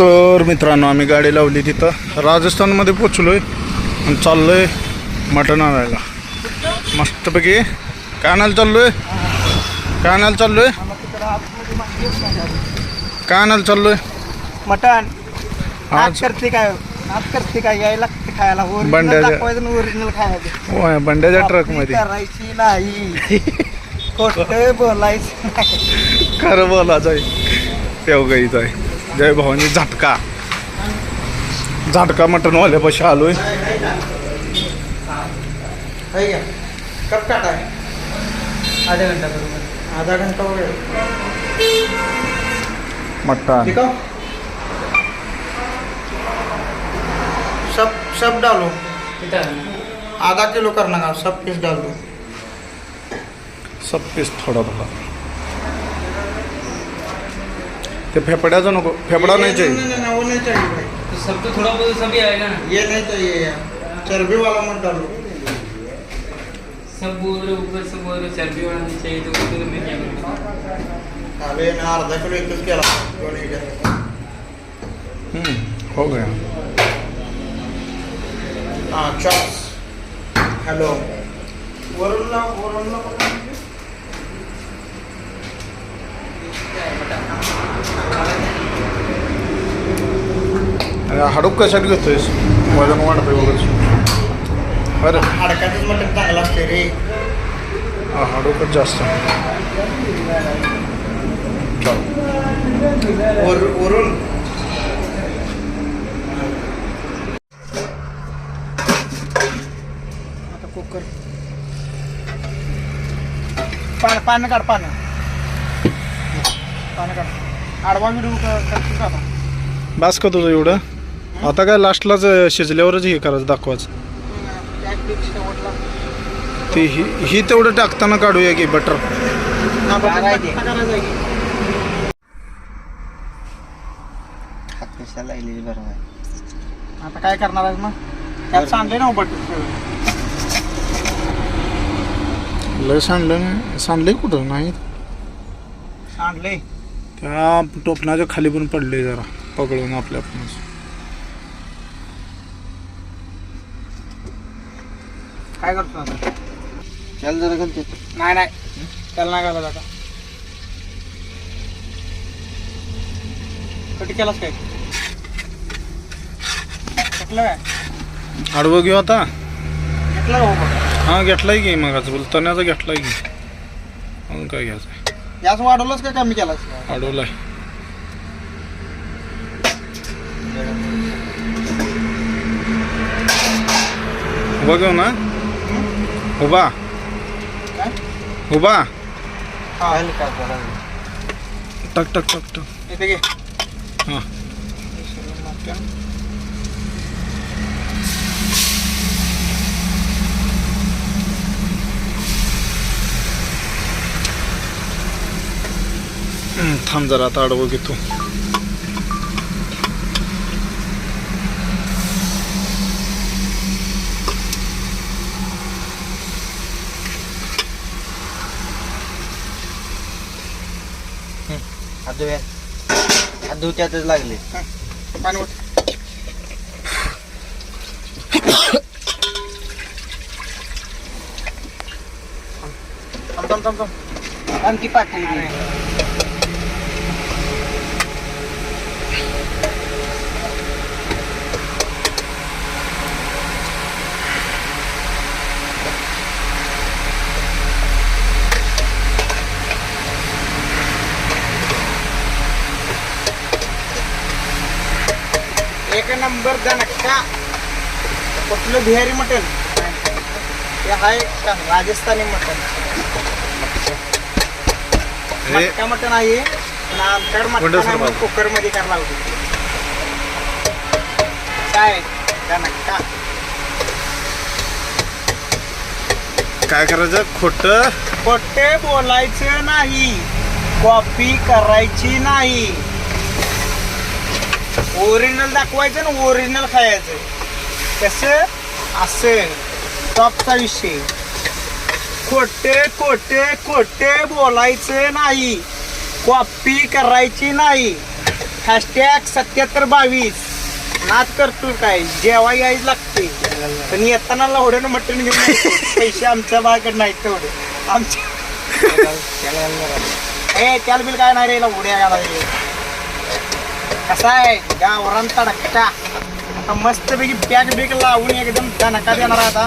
तर मित्रांनो आम्ही गाडी लावली तिथं. राजस्थानमध्ये पोचलो आहे आणि चाललो आहे मटण आणायला. मस्तपैकी. काय आणायला चाललो आहे काय आणायला चाललो आहे काय आणायला चाललो आहे मटण. आज करते काय? नाच करते काय? यायला लागते खायला. बंड्याच्या- ओरिजिनल होय, बंड्याच्या ट्रकमध्ये करायची नाही. खोट बोलायचं खरं बोलायचं आहे. तेव गाईचं आहे. जय भवानी झटका. झटका मटणवाल्यापाशी आलोय. है क्या कब काटा. आधा घंटा बरोबर आधा घंटा गया मटण. सब सब डालो. आधा किलो करना का सब पीस डाल. दो सब पीस थोडा थोडा ते फेफड्याचं नको फेफडा नहीं, चाहिए। नहीं, नहीं, वो नहीं चाहिए भाई। तो सब तो थोड़ा बहुत सभी आएगा ना? ये नहीं चाहिए यार। चर्बी वाला मत डालो। सब बोल रहे ऊपर से बोल रहे चर्बी वाला नहीं चाहिए तो उसको तो मैं क्या करूँ? अबे मैं अर्धा किलो केला तो नाही केला हम्म, हो गया। हाँ चॉप्स हेलो वरुणला वरुणला हाडूक कशात घेतोयस? वजन वाढतंय वगैरे अरे हाडकाचंच मटण चांगलं असते रे. हा, हाडूकच जास्त. वरून. आता कुकर. पान पानं काढ पानं. आडवा व्हिडिओ करतो का आता? बास का तुझं एवढं. आता काय लास्टलाच शिजल्यावरच हे करायचं दाखवायचं. ते ही ही तेवढं टाकताना काढूया की बटर. आता काय करणार आहे मग? त्यात सांडले ना बटर लय सांडलं नाही सांडलंय कुठं? नाही. सांडले त्या टोपणाच्या खाली पण पडले जरा. पकडून आपल्या आपणच काय करतो आता? चल जरा घालते नाही नाही. त्याला नाही घालत आता. कटी केलास काय? घेतलं काय आडवं घेऊ आता? घेतलं हो बघ. हा घेतलाय की मगाच. बोलतानाचा घेतलाय की. अजून काय घ्यायचं? गॅस वाढवलास का कमी केलास? अडवलाय उभा घेऊ ना. उभा. काय? उभा. हा टक टक टक टक. इथे घे. हा हम्म, थांब जरा आता आडवं घेतो. त्यातच लागले. आणखी पाठी नंबर दणका कुठलं बिहारी मटन हे आहे का? राजस्थानी मटन हे मटका मटन आहे. पण आमच्याकडे नाही सर म्हणून कुकरमध्ये करायला होती काय? दणका काय करायचं? खोटं? खोटे बोलायचं नाही. कॉपी करायची नाही. ओरिजिनल दाखवायचं ना ओरिजिनल खायचं. कसं असं टॉपचा विषय. खोटे खोटे खोटे बोलायचं नाही. कॉपी करायची नाही. हॅशटॅग सत्याहत्तर बावीस. नाच करतो काय? जेव्हा यायच लागते. पण येताना लावड्यानं मटण घेऊन. पैसे आमच्या भागाकडे नाहीत तेवढे. आमच्या ए त्याला बिल काय नाही रे? लावड्या घालायचे कसा आहे? गावरान तडका आता मस्तपैकी पॅक बिक लावून एकदम दणका देणार आहे आता.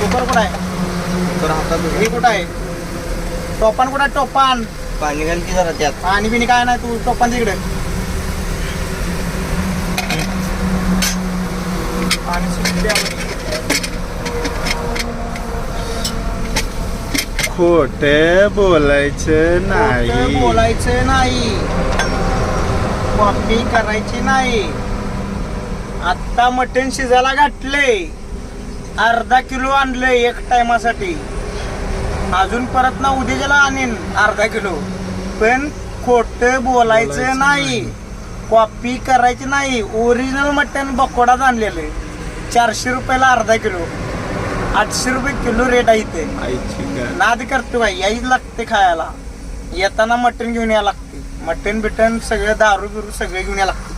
कुकर कुठं आहे? तर हातात हे कुठं आहे? टोपान कुठं आहे? टोपान. पाणी घाल की जरा त्यात. पाणी बिनी काय नाही तू टोपान तिकडे. पाणी खोटे बोलायचं खोटं बोलायचं नाही. कॉपी करायची नाही. आत्ता मटण शिजायला घातले अर्धा किलो आणले एक टायमासाठी. अजून परत ना उद्याच्याला आणीन अर्धा किलो. पण खोट बोलायचं नाही. कॉपी करायची नाही. ओरिजिनल मटण बकोडाच आणलेलं चारशे रुपयाला अर्धा किलो. आठशे रुपये किलो रेट आहे गाय. नाद करतो बाई यायच लागते खायला. येताना मटण घेऊन यायला लागते. मटण बिटन सगळं दारू बिरू सगळं घेऊन यायला लागते.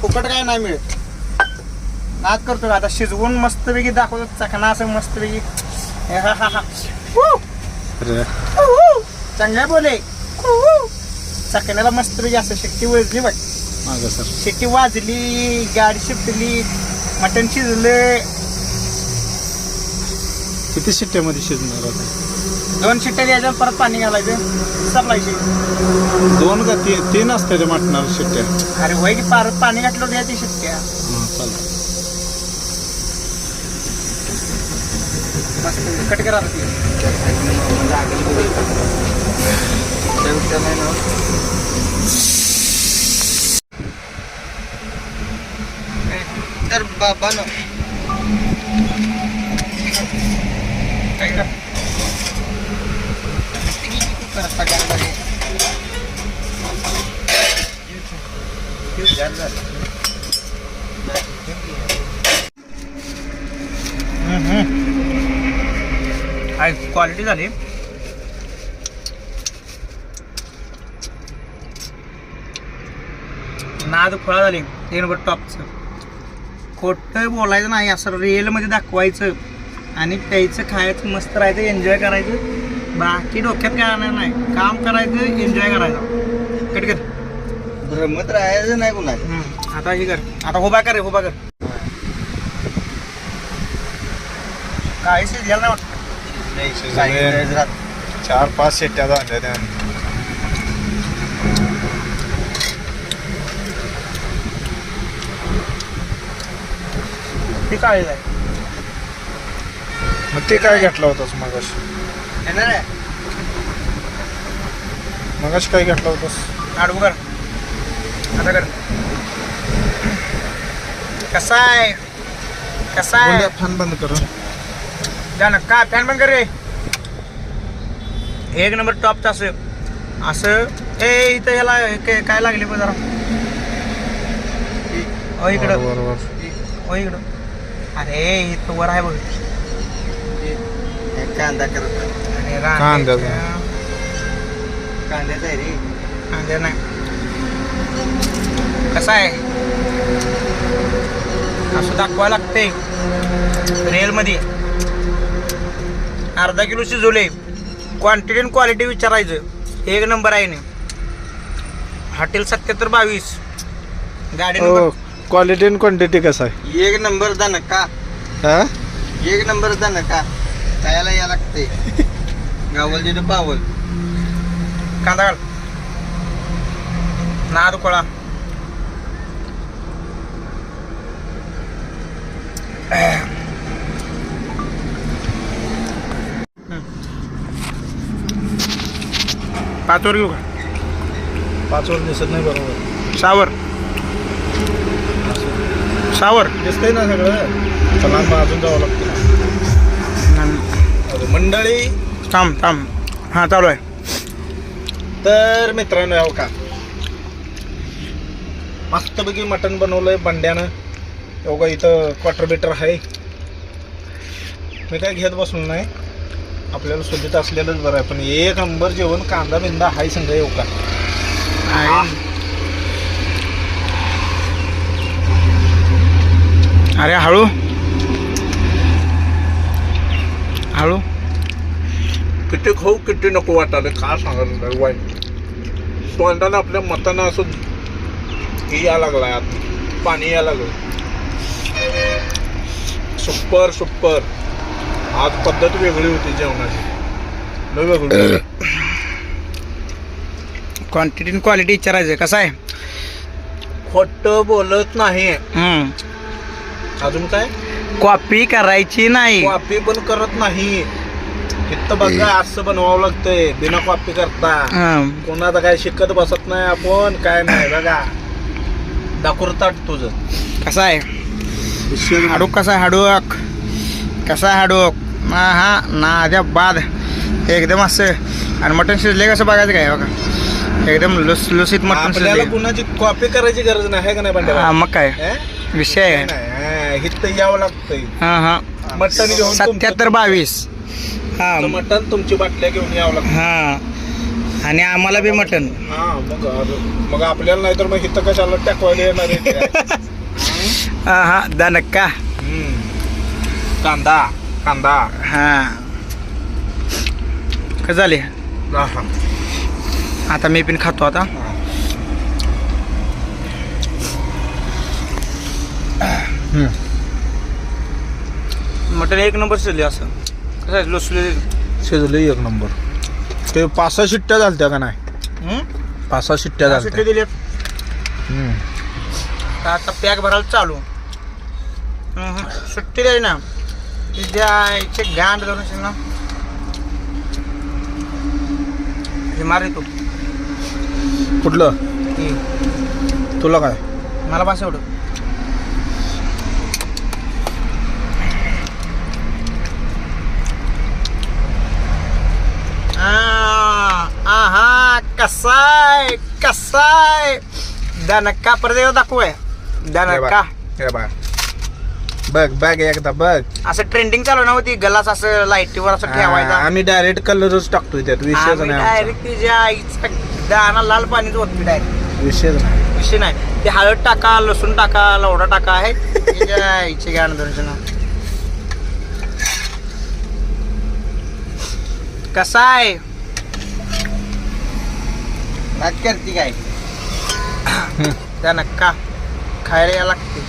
फुकट काय नाही मिळत. नाद करतो का? आता शिजवून मस्तपैकी दाखवतो चकना असं मस्तपैकी. चांगल्या बोले. चकण्याला मस्तपैकी असं शेट्टी वजली बाई मागं सर. शेट्टी वाजली गाडी शिपटली मटण शिजलं. किती शिट्ट्यामध्ये शिजणार आता? दोन शिट्ट्या द्यायच्या परत पाणी घालायचं. सपलायची दोन का तीन तीन असते ते मटणार शिट्ट्या. अरे वय की पार पाणी घातलं द्या ती शिट्ट्या. हां मस्त कट करा आता ती. त्या नाही ना तर बाबा ना काय कर कर सगळ्यांना हे. हम्म, हम्म. आहे क्वालिटी झाली. नाद खोळा झाली. ते नंबर टॉपचं खोटं बोलायचं नाही असं रिअलमध्ये दाखवायचं. आणि प्यायचं खायचं मस्त राहायचं एन्जॉय करायचं. बाकी डोक्यात काय आणणार नाही. काम करायचं एन्जॉय करायचं. कट कर भ्रमत राहायचं नाही कुणा हम्म, आता हे कर. आता उभा कर उभा कर. काय शिजलेलं नाही वाटतं? चार पाच शिट्ट्या झाल्या त्या. ते काळी आहे. मग ते काय घेतला होतास मगाशी? येणार आहे. मगाशी काय घेतला होतास? आडवं कर. आता कर. कसा आहे? कसा आहे? फॅन बंद कर ना. का? फॅन बंद कर रे. एक नंबर टॉपचं असं. असं. ए इथं ह्याला काय- काय लागले बघ जरा. ओ इकडं. बरोबर ओ इकडं. अरे इथं वर आहे बघ. कांदा करत अरे कांद्याचं. रांडेच्या- कांद्याचा आहे रे. कांद्या नाही. कसा आहे? असं दाखवायला लागते रेलमध्ये अर्धा किलो शिजवले. क्वांटिटी आणि क्वालिटी विचारायचं. एक नंबर आहे ना. हॉटेल सत्याहत्तर बावीस. गाडी नंबर क्वालिटी आणि क्वांटिटी कसं आहे? एक नंबर दा नका हा? एक नंबर दा नका खायला या लागते गावल तिथं पावल. कांदा घाल नाद कोळा पाचवर घेऊ का? पाच वर दिसत नाही बरोबर. सावर सावर दिसतंय ना सगळं चला मग अजून जावं लागतं. मंडळी. थांब थांब. हां चालू आहे. तर मित्रांनो याव का? मस्तपैकी मटण बनवलंय बंड्यानं. एवढं इथं क्वार्टर बिटर आहे. मी काय घेत बसलो नाही. आपल्याला स्वच्छता असलेलंच बरं आहे. पण एक नंबर जेवण कांदा बिंदा हाय संघ येऊ का? अरे हळू. हळू. किती खाऊ किती नको वाटाले का सांगायला वाईट. तोंडानं आपल्या मतानं असं हे या लागलाय पाणी या लागलं. Super super. आज पद्धत वेगळी होती जेवणाची. लय वेगळी होती. क्वांटिटी क्वालिटी विचारायचं कसं आहे? खोटं बोलत नाही. हम्म. अजून काय? कॉपी करायची नाही. कॉपी पण करत नाही. इथं बघा असं बनवावं लागतंय. बिना कॉपी करता. हं. कोणाचं काय शिकत बसत नाही आपण काय नाही बघा. दाखवतात तुझं. कसा आहे? हाडूक कसा आहे? हाडूक. कसा आहे हाडूक हा हा नाद्या बाद. एकदम असं. आणि मटण शिजले कसं बघायचं काय बघा. एकदम लुस लुसीत मटण आपल्याला शिजले. कुणाची कॉपी करायची गरज नाही आहे का नाही हा, बंड्या मग काय? हे? विषय आहे. हे, यावं लागतंय. हा हा. मटण घेऊन सत्याहत्तर बावीस. हा. मटण तुमची बाटल्या घेऊन यावं लागतं. हा. आणि आम्हाला बी मटण. हा मग मग आपल्याला नाही तर मग इथं कशाला टाकवायला येणार आहे? ते? हा हा. हम्म. कांदा कांदा. हा. कसं झाले. आता मी पण खातो आता. मटण एक नंबर शिजले असं. कसं लुसले शिजलं? एक नंबर. ते पाच सहा शिट्ट्या झालत्या का नाही? पाच सहा शिट्ट्या सुट्टी झालत्या. दिली हम्म. आता पॅक भरायला चालू. सुट्टी द्याय ना. तिच्या इथे गांड धरून असेल ना हे मारे तू. कुठलं? हे, तुला काय? मला बस एवढं आ, आहा कसाय कसाय दणका परत दाखवूय. दणका हे बघ बघ एकदा बघ. असं ट्रेंडिंग चालू ना होती गलास असं लाईटीवर असं ठेवायचा. आम्ही डायरेक्ट कलरच टाकतोय त्यात विषयच नाही आमचा. डायरेक्ट तिच्या आईचा दाना लाल पाणीच होत डायरेक्ट विषयच नाही. विषय नाही. ते हळद टाका लसूण टाका लवडा टाका आहे तिच्या आईचे गाणं दर्शन कसा आहे? करते काय? त्या नक्का खायला लागते.